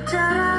cara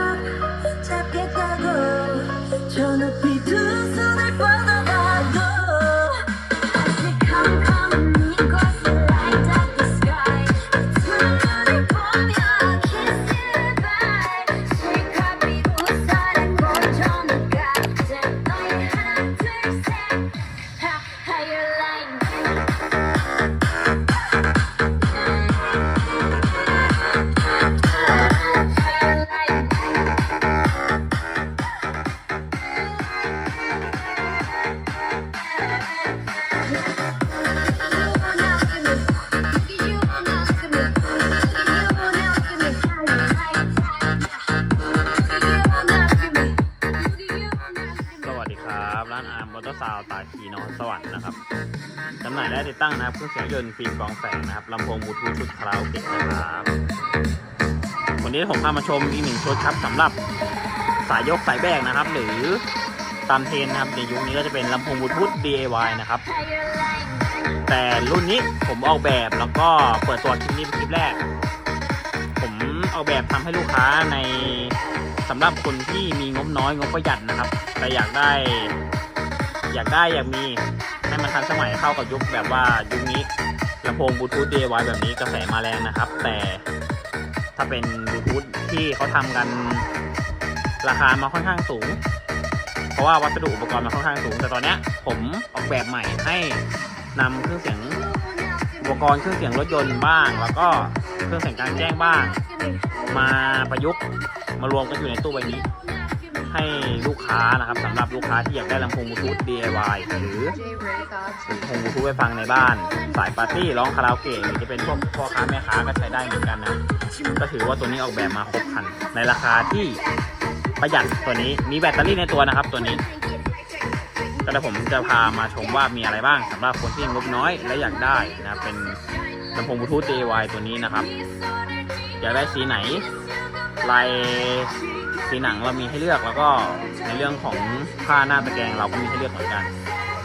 งนะครับ เครื่องเสียงยนต์ฟิล์มกองแสงนะครับลำโพงบลูทูธชุดคาราโอเกะนะครับวันนี้ผมพามาชมอีกหนึ่งชุดครับสำหรับสายยกสายแบกนะครับ หรือตามเทรนนะครับในยุคนี้ก็จะเป็นลำโพงบลูทูธ DIY นะครับ แต่รุ่นนี้ผมออกแบบแล้วก็เปิดตัวคลิปนี้เป็นคลิปแรก ผมออกแบบทำให้ลูกค้าในสำหรับคนที่มีงบน้อยงบประหยัดนะครับ แต่อยากได้ อยากได้อยากมี ให้มันทันสมัยเข้ากับยุคแบบว่ายุคนี้ลำโพงบลูทูธ DIY แบบนี้กระแสมาแรงนะครับ แต่ถ้าเป็นบลูทูธที่เขาทำกันราคามาค่อนข้างสูง เพราะว่าวัสดุอุปกรณ์มาค่อนข้างสูง แต่ตอนเนี้ยผมออกแบบใหม่ให้นำเครื่องเสียงอุปกรณ์เครื่องเสียงรถยนต์บ้าง แล้วก็เครื่องเสียงกลางแจ้งบ้าง มาประยุกต์มารวมกันอยู่ในตู้ใบนี้ ให้ลูกค้านะครับสำหรับลูกค้าที่อยากได้ลำโพงบลูทูธ DIY หรือลำโพงบลูทูธไปฟังในบ้าน สายปาร์ตี้ร้องคาราโอเกะหรือจะเป็นพวกพ่อค้าแม่ค้าก็ใช้ได้เหมือนกันนะก็ถือว่าตัวนี้ออกแบบมาครบครัน ในราคาที่ประหยัดตัวนี้มีแบตเตอรี่ในตัวนะครับ ตัวนี้ก็เดี๋ยวผมจะพามาชมว่ามีอะไรบ้างสำหรับคนที่งบน้อยและอยากได้นะเป็นลำโพงบลูทูธ DIY ตัวนี้นะครับ อยากได้สีไหนลาย สีหนังเรามีให้เลือกแล้วก็ในเรื่องของผ้าหน้าตะแกรงเราก็มีให้เลือกเหมือนกัน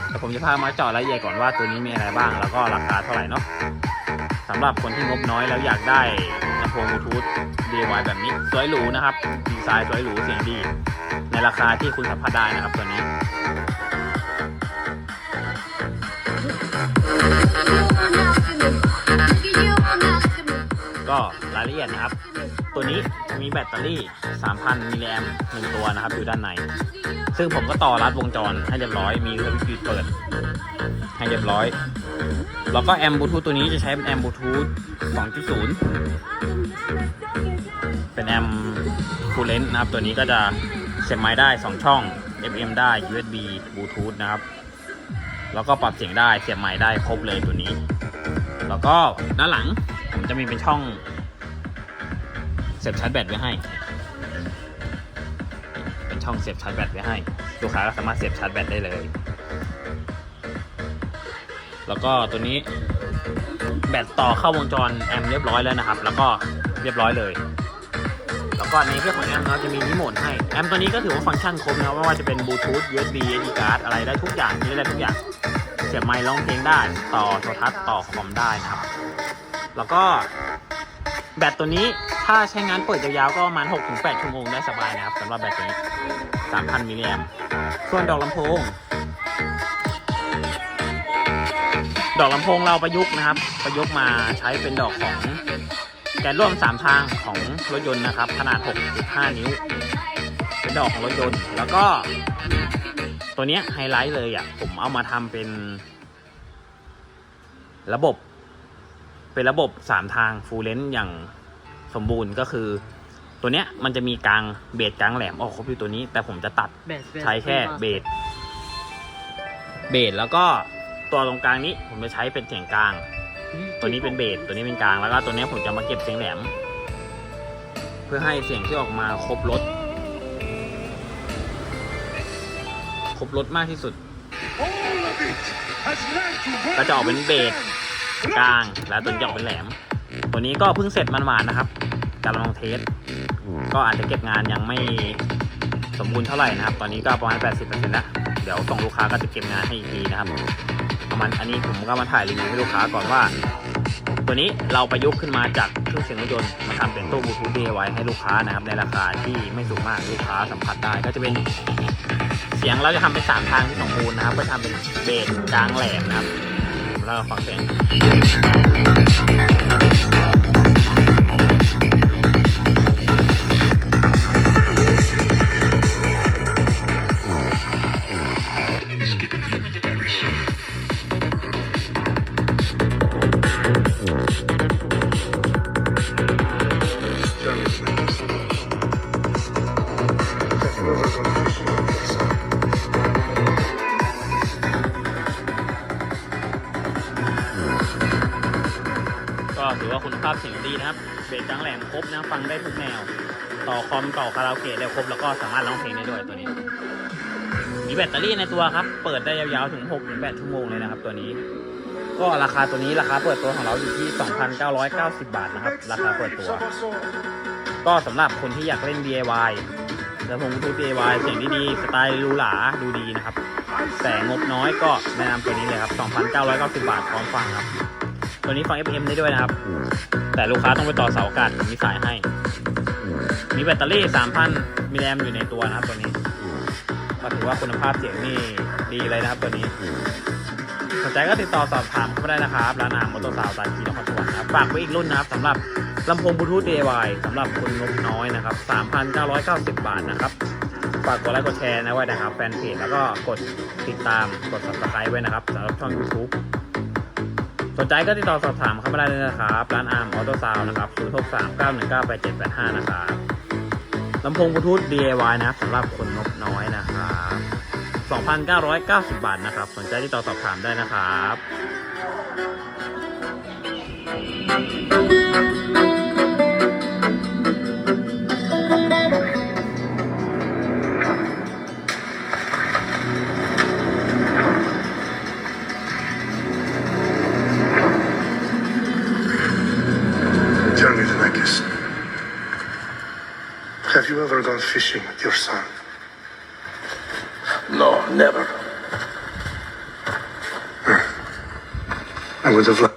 แต่ผมจะพามาเจาะรายละเอียดก่อนว่าตัวนี้มีอะไรบ้าง แล้วก็ราคาเท่าไหร่เนาะสำหรับคนที่งบน้อยแล้วอยากได้ลำโพงบลูทูธ DIY แบบนี้สวยหรูนะครับดีไซน์สวยหรูเสียงดี ในราคาที่คุณสัมผัสได้นะครับตัวนี้ก็รายละเอียดนะครับ ตัวนี้จะมีแบตเตอรี่ 3,000 มิลลิแอมหนึ่งตัวนะครับ อยู่ด้านใน ซึ่งผมก็ต่อรัดวงจรให้เรียบร้อย มีสวิตช์เปิด ให้เรียบร้อย แล้วก็แอมบลูทูธตัวนี้จะใช้เป็นแอมบลูทูธ2.0 เป็นแอมคูลเลนต์นะครับ ตัวนี้ก็จะเสียบไม้ได้ 2 ช่อง FM ได้ USB บลูทูธนะครับ แล้วก็ปรับเสียงได้ เสียบไม้ได้ครบเลยตัวนี้ แล้วก็ด้านหลังผมจะมีเป็นช่อง สียบชาร์จแบตไว้ให้ เป็นช่องเสียบชาร์จแบตไว้ให้ ลูกค้าก็สามารถเสียบชาร์จแบตได้เลย แล้วก็ตัวนี้แบตต่อเข้าวงจรแอมเรียบร้อยแล้วนะครับ แล้วก็เรียบร้อยเลย แล้วก็ในเครื่องของแอมเราจะมีนิโมดให้ แอมตัวนี้ก็ถือว่าฟังก์ชันครบนะไม่ว่าจะเป็นบลูทูธ USB SD card อะไรได้ทุกอย่างที่ได้ทุกอย่าง เสียบไมค์ร้องเพลงได้ ต่อโทรทัศน์ต่อคอมได้นะครับ แล้วก็ แบตตัวนี้ถ้าใช้งานเปิดยาวๆก็ประมาณ 6-8 ชั่วโมงได้สบายนะครับสำหรับแบตตัวนี้ 3,000 มิลลิแอมส่วนดอกลำโพง ดอกลำโพงเราประยุกต์นะครับ ประยุกต์มาใช้เป็นดอกของแกนร่วม 3 ทางของรถยนต์นะครับ ขนาด 6.5 นิ้ว เป็นดอกของรถยนต์ แล้วก็ ตัวนี้ไฮไลท์เลยอะผมเอามาทำเป็นระบบ เป็นระบบสามทางฟูลเลนอย่างสมบูรณ์ก็คือ ตัวเนี้ยมันจะมีกลางเบสกลางแหลมออกครบอยู่ตัวนี้ แต่ผมจะตัดใช้แค่เบสเบสแล้วก็ตัวตรงกลางนี้ผมจะใช้เป็นเสียงกลาง ตัวนี้เป็นเบสตัวนี้เป็นกลางแล้วก็ตัวเนี้ยผมจะมาเก็บเสียงแหลม เพื่อให้เสียงที่ออกมาครบรถครบรถมากที่สุดก็จะออกเป็นเบส กลาง แล้วตัวนี้ออกเป็นแหลม ตัวนี้ก็เพิ่งเสร็จมันหวานนะครับกำลังเทส ก็อาจจะเก็บงานยังไม่สมบูรณ์เท่าไหร่นะครับ ตอนนี้ก็ประมาณ 80%แล้ว เดี๋ยวส่งลูกค้าก็จะเก็บงานให้อีกทีนะครับ ประมาณอันนี้ผมก็มาถ่ายรีวิวให้ลูกค้าก่อนว่า ตัวนี้เราประยุกต์ขึ้นมาจากเครื่องเสียงรถยนต์มาทำเป็นตู้บลูทูธ DIY ให้ลูกค้านะครับ ในราคาที่ไม่สูงมากลูกค้าสัมผัสได้ก็จะเป็นเสียงเราจะทำเป็นสามทางที่สมบูรณ์นะครับ ก็ทำเป็นเบสกลางแหลมนะครับ แล้วเราฟังเสียง ถือว่าคุณภาพเสียงดีนะครับเบสกลางแหลมครบนะฟังได้ทุกแนว ต่อคอมต่อคาราโอเกะได้ครบแล้วก็สามารถร้องเพลงได้ด้วยตัวนี้ มีแบตเตอรี่ในตัวครับ เปิดได้ยาวๆถึง6ถึง8ชั่วโมงเลยนะครับตัวนี้ ก็ราคาตัวนี้ราคาเปิดตัวของเราอยู่ที่ 2,990 บาทนะครับ ราคาเปิดตัว ก็สำหรับคนที่อยากเล่น DIY แล้วผมทู DIY เสียงดีๆสไตล์รูหราดูดีนะครับ แต่งบน้อยก็แนะนำตัวนี้เลยครับ 2,990 บาทพร้อมฟังครับ ตัวนี้ฟัง FM ได้ด้วยนะครับ แต่ลูกค้าต้องไปต่อเสาอากาศผมมีสายให้ มีแบตเตอรี่ 3,000 มิลลิแอมป์อยู่ในตัวนะครับตัวนี้ก็ถือว่าคุณภาพเสียงนี่ดีเลยนะครับตัวนี้สนใจก็ติดต่อสอบถามเข้ามาได้นะครับร้านอาหารมอเตอร์ซาวด์ตาคีนครสวรรค์นะครับฝากไว้อีกรุ่นนะครับสำหรับลำโพงบลูทูธ DIY สำหรับคนงบน้อยนะครับ 3,990 บาทนะครับฝากกดไลค์กดแชร์นะไว้นะครับแฟนเพจแล้วก็กดติดตามกด subscribe ไว้นะครับสำหรับช่อง YouTube สนใจก็ติดต่อสอบถามเข้ามาได้เลยนะครับ ร้านอาร์มออโต้ซาวนะครับ0639198785 นะครับลำโพงบลูทูธ DIY นะสำหรับคนงบน้อยนะครับ 2,990 บาทนะครับ สนใจที่ต่อสอบถามได้นะครับ ever gone fishing with your son? No, never. Hmm. I would have liked.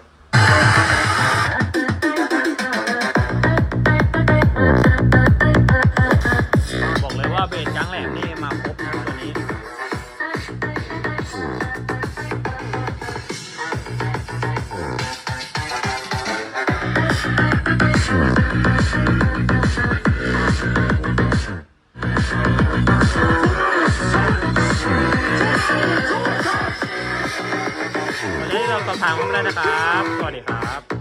ด้วยนะครับ สวัสดีครับ